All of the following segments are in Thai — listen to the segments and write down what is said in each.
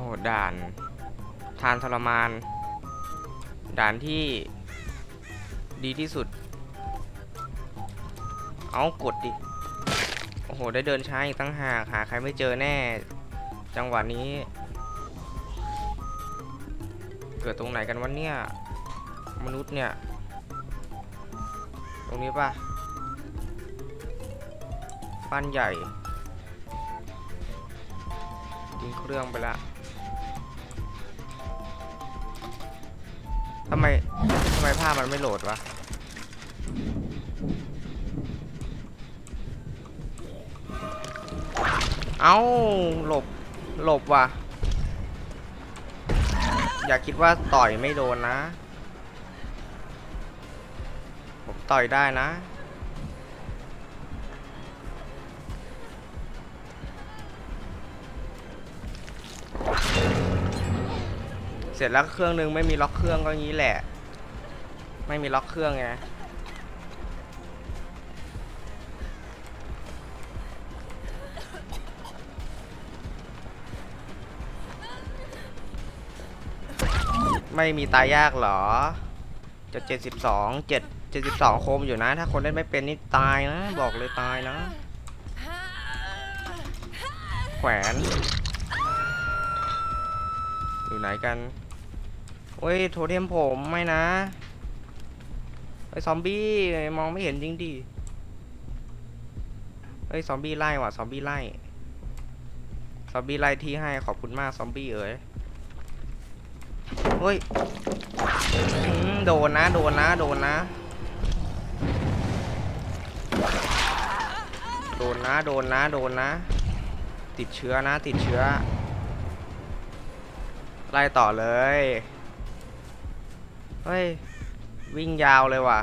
หด่าน ทานทรมาน ด่านที่ดีที่สุด เอากดดิ โอ้โห ได้เดินช้าอีกตั้งหาก หาใครไม่เจอแน่ จังหวะนี้ เกิดตรงไหนกันวะเนี่ย มนุษย์เนี่ย ตรงนี้ปะบ้านใหญ่ทิ้งเครื่องไปละ ทำไมทำไมภาพมันไม่โหลดวะ เอ้าหลบ หลบว่ะ อย่าคิดว่าต่อยไม่โดนนะ ผมต่อยได้นะ สร็จแล้วเครื่องนึงไม่มีล็อกเครื่องก็งี้แหละ ไม่มีล็อกเครื่องไงไม่มีตายยากเหรอจะเจ็ดสิบสองเจ็ดเจ็ดสิบสองโคมอยู่นะ ถ้าคนเล่นไม่เป็นนี่ตายนะ บอกเลยตายนะ แขวน อยู่ไหนกัน โอ้ยโทเทมผมไม่นะไอ้ยซอมบี้มองไม่เห็นจริงดิเฮ้ยซอมบี้ไล่ว่ะซอมบี้ไล่ซอมบี้ไล่ที่ให้ขอบคุณมากซอมบี้เอ๋ยเฮ้ยโดนนะโดนนะโดนนะโดนนะโดนนะโดนนะ ติดเชื้อนะติดเชื้อไล่ต่อเลย เฮ้ย วิ่งยาวเลยว่ะ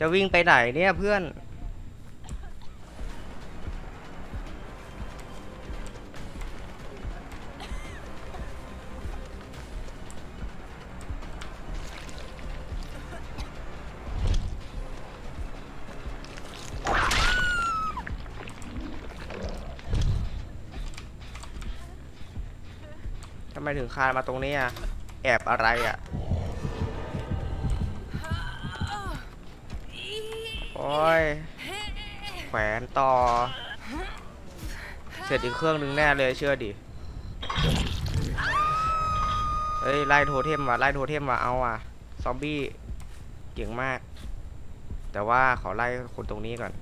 จะวิ่งไปไหนเนี่ยเพื่อน ทำไมถึงคานมาตรงนี้อะ แอบอะไรอะ อ้ย แขวนต่อ เสร็จอีกเครื่องนึงแน่เลยเชื่อดิ เฮ้ย ไล่โทเทมว่ะไล่โทเทมว่ะเอาอะ ซอมบี้ เก่งมาก แต่ว่าขอไล่คนตรงนี้ก่อน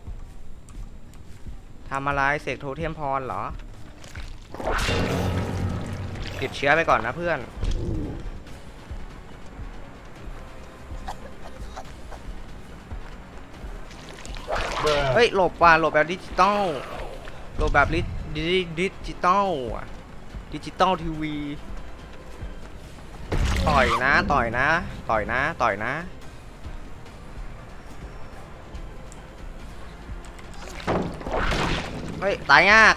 ทำอะไรเสกโทเทมพรเหรอติดเชื้อไปก่อนนะเพื่อน เฮ้ย หลบว่ะหลบแบบดิจิตอลหลบแบบดิดิดิจิตอลอะดิจิตอลทีวี ต่อยนะ ต่อยนะ ต่อยนะ ต่อยนะ เฮ้ย ตายยาก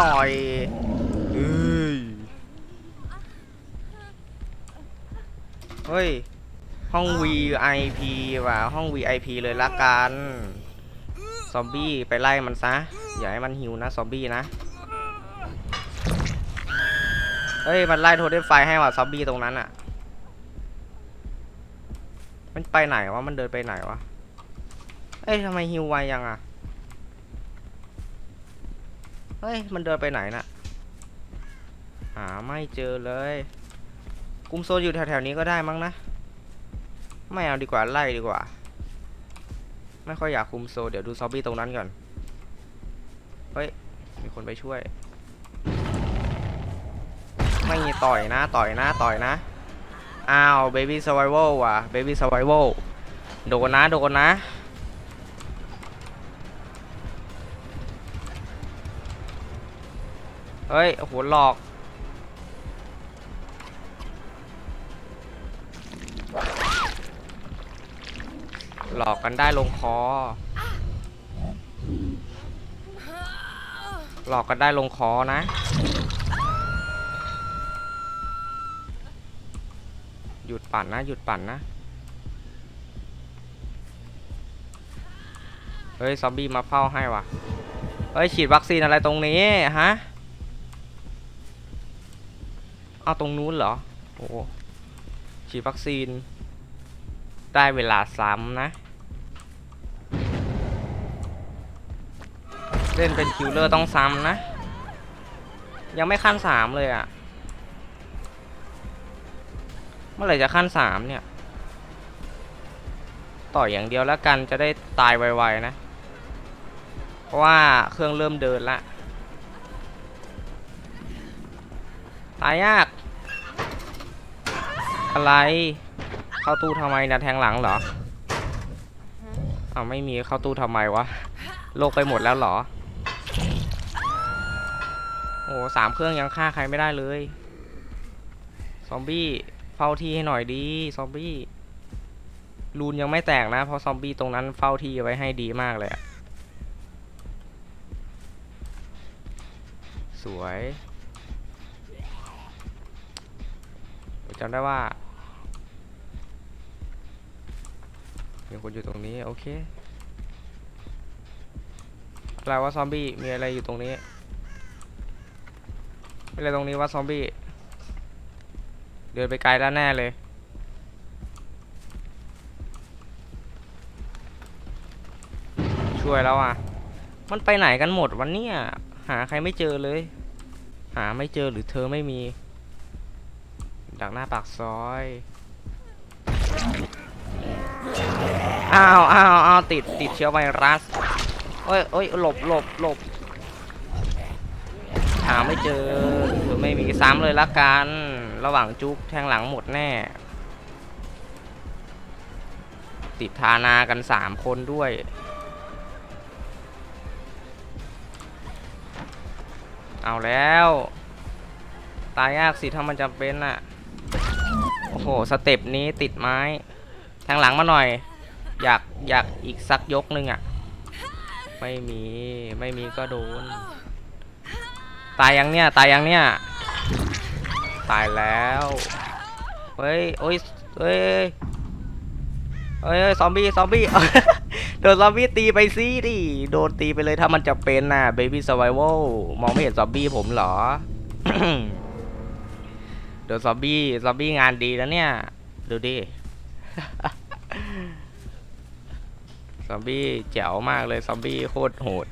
ต่อยเฮ้ย เฮ้ย ห้อง VIP ว่ะห้อง VIP เลยละกันซอมบี้ไปไล่มันซะ อย่าให้มันหิวนะซอมบี้นะเฮ้ยมันไล่โทเทมไฟให้ว่ะซอมบี้ตรงนั้นอะมันไปไหนวะมันเดินไปไหนวะเอ้ยทำไมฮิวไวยังอะเฮ้ยมันเดินไปไหนน่ะหาไม่เจอเลย กุมโซนอยู่แถวๆนี้ก็ได้มั้งนะ ไม่เอาดีกว่าไล่ดีกว่า ไม่ค่อยอยากคุมโซ เดี๋ยวดูซอมบี้ตรงนั้นก่อน เฮ้ย มีคนไปช่วย ไม่มีต่อยนะต่อยนะต่อยนะ อ้าวเบบี้สไวเวลว่ะเบบี้สไวเวลโดนนะโดนนะเฮ้ยโอ้โหหลอก หลอกกันได้ลงคอ หลอกกันได้ลงคอนะ หยุดปั่นนะ หยุดปั่นนะ เฮ้ย ซอมบี้มาเฝ้าให้ว่ะ เฮ้ย ฉีดวัคซีนอะไรตรงนี้ ฮะ เอาตรงนู้นเหรอ โอ้ฉีดวัคซีนได้เวลาซ้ำนะ เล่นเป็นคิวเลอร์ต้องซ้ำนะ ยังไม่ขั้นสามเลยอะ่ะ เมื่อไหร่จะขั้นสามเนี่ย ต่อยอย่างเดียวแล้วกันจะได้ตายไวๆนะ เพราะว่าเครื่องเริ่มเดินละ ตายยาก อะไร เข้าตู้ทำไมนะแทงหลังเหรออ้าวไม่มีเข้าตู้ทำไมวะ โลกไปหมดแล้วเหรอ อ้สามเครื่องยังฆ่าใครไม่ได้เลย ซอมบี้เฝ้าที่ให้หน่อยดีซอมบี้รูนยังไม่แตกนะ เพราะซอมบี้ตรงนั้นเฝ้าที่ไว้ให้ดีมากเลยอะสวยจำได้ว่ามีคนอยู่ตรงนี้ โอเคอะไรวะซอมบี้มีอะไรอยู่ตรงนี้ อะไรตรงนี้วะซอมบี้ เดินไปไกลแล้วแน่เลย ช่วยแล้วอะ มันไปไหนกันหมดวันเนี้ยหาใครไม่เจอเลย หาไม่เจอหรือเธอไม่มี ดักหน้าปากซอยอ้าวอ้าวอ้าวติดติดเชื้อไวรัสโอ้ยโอ้ยหลบหลบหลบาไม่เจอหรือไม่มีซ้ำเลยละกัน ระหว่างจุกแทงหลังหมดแน่ ติดทานากันสามคนด้วย เอาแล้ว ตายยากสิถ้ามันจำเป็นน่ะโอ้โห สเต็ปนี้ติดไม้แทงหลังมาหน่อย อยากอยากอีกสักยกหนึ่งอะไม่มี ไม่มีก็โดน ตายยังเนี่ย ตายยังเนี่ย ตายแล้ว เฮ้ยโอ้ยเฮ้ยเฮ้ยเฮ้ยซอมบี้ ซอมบี้ โดนซอมบี้ตีไปสิดิ โดนตีไปเลยถ้ามันจะเป็นน่ะเบบี้ส u r วลมองไม่เห็นซอมบี้ผมเหรอ โดนซอมบี้ ซอมบี้งานดีแล้วเนี่ย ดูดิ ซอมบี้แจ๋วมากเลย ซอมบี้โคตรโหด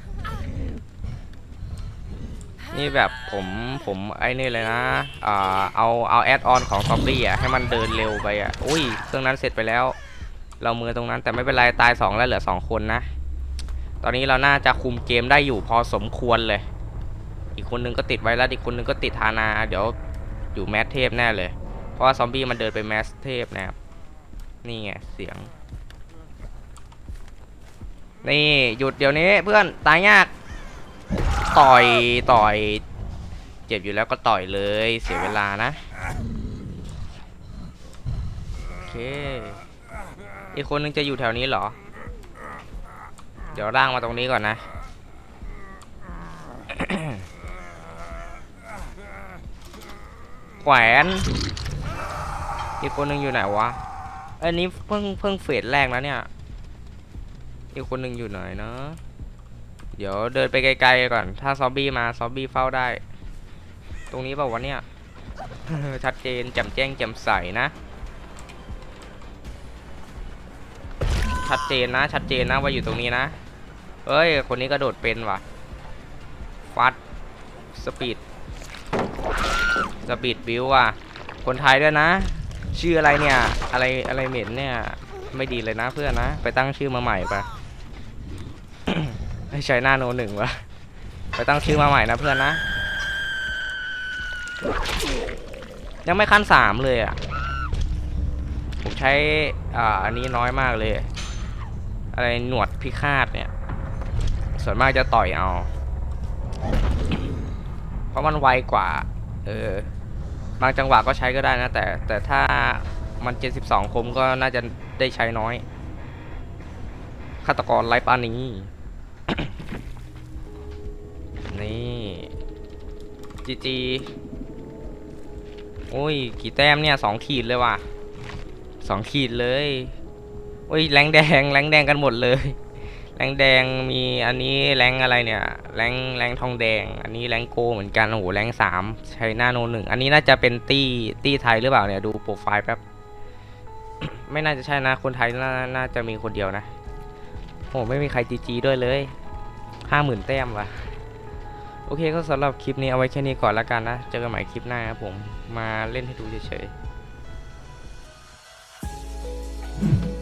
นี่แบบผมผมไอ้นี่เลยนะอ่าเอาเอาแอดออนของซอมบี้อะให้มันเดินเร็วไปอะอุ้ยเครื่องนั้นเสร็จไปแล้ว เรามือตรงนั้นแต่ไม่เป็นไรตายสองแล้วเหลือสองคนนะ ตอนนี้เราน่าจะคุมเกมได้อยู่พอสมควรเลย อีกคนนึงก็ติดไวรัสอีกคนนึงก็ติดทานา เดี๋ยวอยู่แมสเทพแน่เลย เพราะว่าซอมบี้มันเดินไปแมสเทพนะครับนี่ไงเสียง นี่หยุดเดี๋ยวนี้เพื่อนตายยาก ต่อยต่อย เจ็บอยู่แล้วก็ต่อยเลยเสียเวลานะ โอเค อีกคนนึงจะอยู่แถวนี้เหรอ เดี๋ยวร่างมาตรงนี้ก่อนนะ แขวน อีกคนนึงอยู่ไหนวะ อันนี้เพิ่งเพิ่งเฟสแรกแล้วเนี่ย อีกคนหนึ่งอยู่ไหนเนาะ เดี๋ยวเดินไปไกลๆก่อน ถ้าซอมบี้มาซอมบี้เฝ้าได้ ตรงนี้เปล่าวะเนี่ย ชัดเจนแจ่มแจ้งแจ่มใสนะ ชัดเจนนะ ชัดเจนนะว่าอยู่ตรงนี้นะ เอ้ย คนนี้กระโดดเป็นว่ะ ฟัด สปีด สปีดบิวอะ คนไทยด้วยนะ ชื่ออะไรเนี่ย อะไรอะไรเหม็นเนี่ย ไม่ดีเลยนะเพื่อนนะ ไปตั้งชื่อมาใหม่ปะ ใช่หน้าโนหนึ่งวะไปตั้งชื่อมาใหม่นะเพื่อนนะ ยังไม่ขั้นสามเลยอะ ผมใช้อ่าอันนี้น้อยมากเลย อะไรหนวดพิฆาตเนี่ย ส่วนมากจะต่อยเอา เพราะมันไวกว่า เออ บางจังหวะก็ใช้ก็ได้นะ แต่แต่ถ้ามัน 72 คมก็น่าจะได้ใช้น้อยฆาตกรไร้ปานี้ นี่จีจีโอ้ย กี่แต้มเนี่ยสองขีดเลยว่ะสองขีดเลย โอ้ยแรงแดงแรงแดงกันหมดเลย แรงแดงมีอันนี้แรงอะไรเนี่ย แรงแรงทองแดง อันนี้แรงโกเหมือนกัน โอ้โหแรงสามใช้หน้าโนหนึ่ง อันนี้น่าจะเป็นตี้ตี้ไทยหรือเปล่าเนี่ย ดูโปรไฟล์แป๊บ ไม่น่าจะใช่นะ คนไทยน่าน่าจะมีคนเดียวนะ โอ้ไม่มีใครจีจีด้วยเลยห้าหมื่นแต้มว่ะ โอเคก็สำหรับคลิปนี้เอาไว้แค่นี้ก่อนละกันนะ เจอกันใหม่คลิปหน้าครับผม มาเล่นให้ดูเฉยๆ